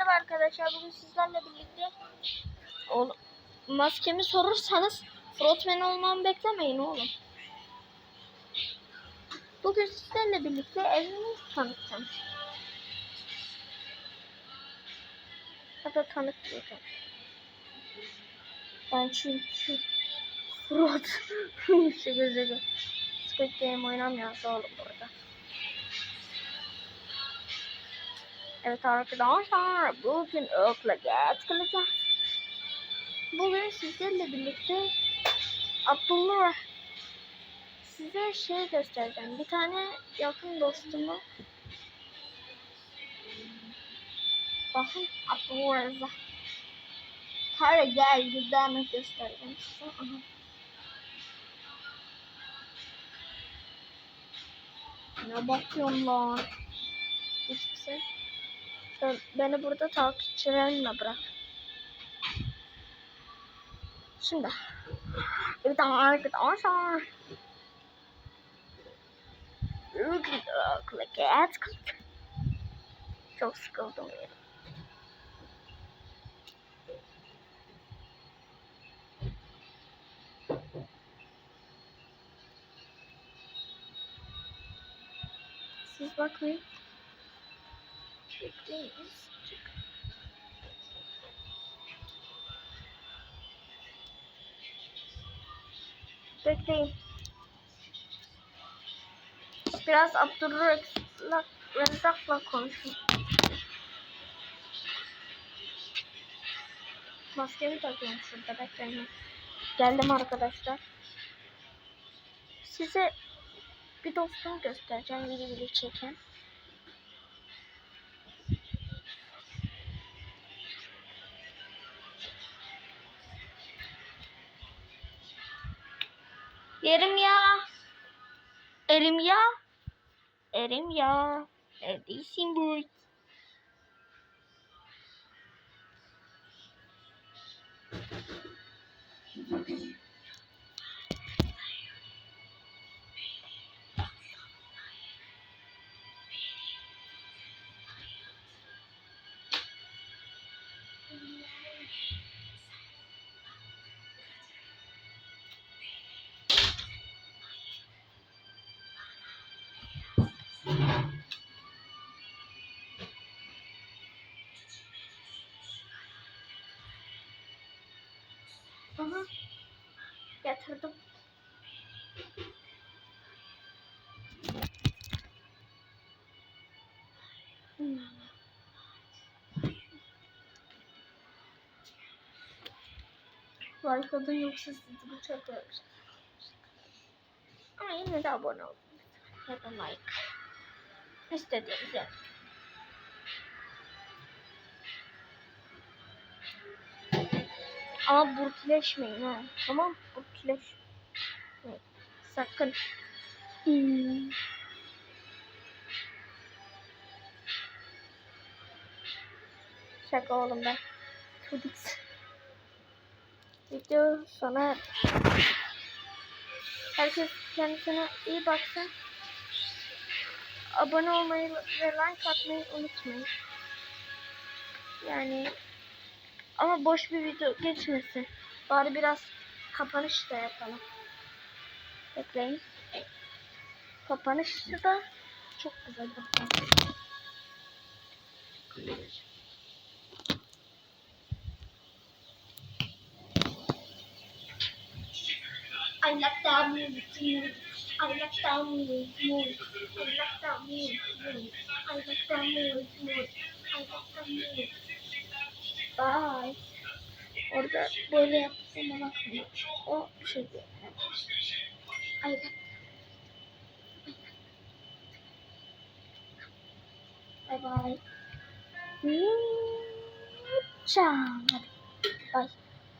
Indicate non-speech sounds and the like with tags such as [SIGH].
merhaba arkadaşlar. Bugün sizlerle birlikte maskemi sorursanız frontman olmamı beklemeyin oğlum. Bugün sizlerle birlikte evimi tanıtacağım. Ya da tanıtmayacağım. Ben çünkü front [LAUGHS] şu gözü Game oynamıyoruz oğlum burada. Evet arkadaşlar bugün geç kalacağız. Bugün sizlerle birlikte Abdullah size şey göstereceğim. Bir tane yakın dostumu Bakın Abdullah Kara gel güzelme göstereceğim size. Aha. Ne bakıyorsun lan? Hiçbir şey. Ben, beni burada takipçilerimle bırak. Şimdi. Bir tane arkadaşlar. Geç kaldım. Çok sıkıldım ya. Siz bakmayın. Bekleyin. Biraz Abdurrezzak'la Rezzak'la konuşun. Maskemi takıyorum şurada bekleyin. Geldim arkadaşlar. Size bir dostum göstereceğim video çeken. Yerim ya. Erim ya. Erim ya. Neredesin bu? Aha. Yatırdım. Hmm. Like'ladın yoksa sizi bıçaklarım. Ama yine de abone olun. Ya da like. İstediğiniz yapın. Ama burkileşmeyin ha. Tamam burkileş. Evet, Sakın. Hmm. Şaka oğlum ben. Çocuk. Video sona Herkes kendisine iyi baksın. Abone olmayı ve like atmayı unutmayın. Yani ama boş bir video geçmesin. Bari biraz kapanış da yapalım. Bekleyin. Kapanışı da çok güzel yapalım. I like that music, music. I like that music, music. I like that music, music. I like that music, music. Bye. Orada böyle yaptığıma bakmayın. O şey diyor. Ay bak. Bye bye. Ciao.